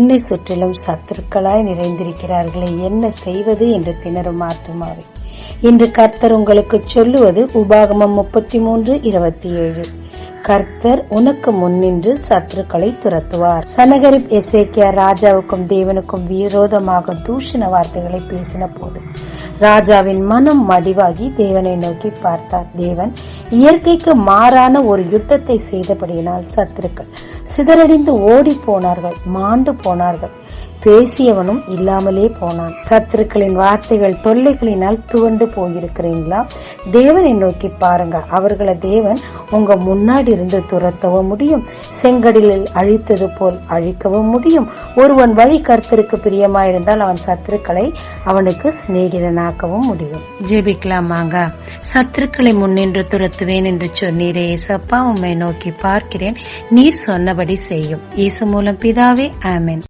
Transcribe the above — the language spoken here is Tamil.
என்னை சுற்றிலும் சத்துருக்களாய் நிறைந்திருக்கிறார்களே என்ன செய்வது என்று திணறும் ஆத்துமாவே. இன்று கர்த்தர் உங்களுக்கு சொல்லுவது உபாகமம் முப்பத்தி மூன்று இருபத்தி ஏழு கர்த்தர் உனக்கு முன்னின்று சத்துருக்களை துரத்துவார். சனகரிப் எசேக்கியா ராஜாவுக்கும் தேவனுக்கும் விரோதமாக தூஷண வார்த்தைகளை பேசின போது ராஜாவின் மனம் மடிவாகி தேவனை நோக்கி பார்த்தார் தேவன். இயற்கைக்கு மாறான ஒரு யுத்தத்தை செய்தபடியினால் சத்துருக்கள் சிதறடிந்து ஓடி போனார்கள் மாண்டு போனார்கள். பேசியவனும் இல்லாமலே போனான். சத்துருக்களின் வார்த்தைகள் தொல்லைகளினால் துவண்டு போயிருக்கிறீங்களா தேவனை நோக்கி பாருங்க. அவர்களை தேவன் உங்க முன்னாடி இருந்து துரத்தவும் முடியும். செங்கடலில் அழித்தது போல் அழிக்கவும் முடியும். ஒருவன் வழி கருத்திற்கு பிரியமாயிருந்தால் அவன் சத்துருக்களை அவனுக்கு சிநேகிதனாக்கவும் முடியும். ஜெபிக்கலாமாங்க சத்துருக்களை முன்னின்று துரத்துவேன் என்று சொன்னீரே ஏசப்பா உம்மை நோக்கி பார்க்கிறேன். நீர் சொன்னபடி செய்யும். இயேசு மூலம் பிதாவே ஆமென்.